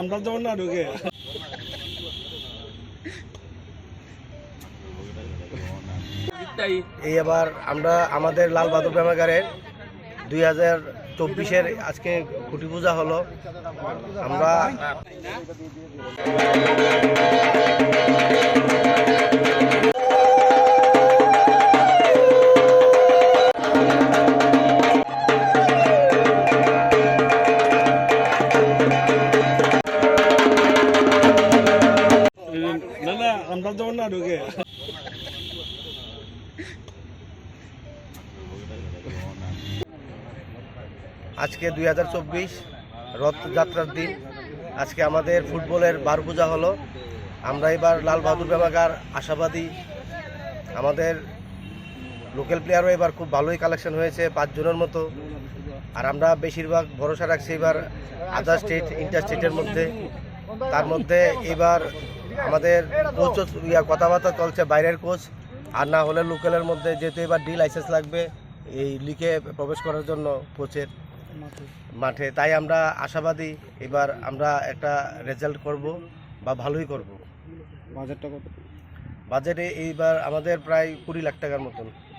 আমরা যখন না ঢুকে। এই আবার আমরা আমাদের লাল বাহাদুর ব্যামাগারের দুই হাজার চব্বিশের আজকে খুঁটি পূজা হলো। আমরা না ঢুকে আজকে দুই হাজার চব্বিশ রথযাত্রার দিন। আজকে আমাদের ফুটবলের বার পূজা হলো। আমরা এবার লাল বাহাদুর ব্যামাগার, আশাবাদী। আমাদের লোকাল প্লেয়ারও এবার খুব ভালোই কালেকশন হয়েছে, পাঁচজনের মতো। আর আমরা বেশিরভাগ ভরসা রাখছি এবার আদার স্টেট ইন্টার স্টেটের মধ্যে। তার মধ্যে এবার আমাদের কোচ ইয়া কথাবার্তা চলছে বাইরের কোচ আর না হলে লোকালের মধ্যে যেহেতু এবার ডি লাইসেন্স লাগবে এই লিখে প্রবেশ করার জন্য কোচের মাঠে। তাই আমরা আশাবাদী এবার আমরা একটা রেজাল্ট করব বা ভালোই করব। বাজেটটা কত? বাজেটে এইবার আমাদের প্রায় কুড়ি লাখ টাকার মতন।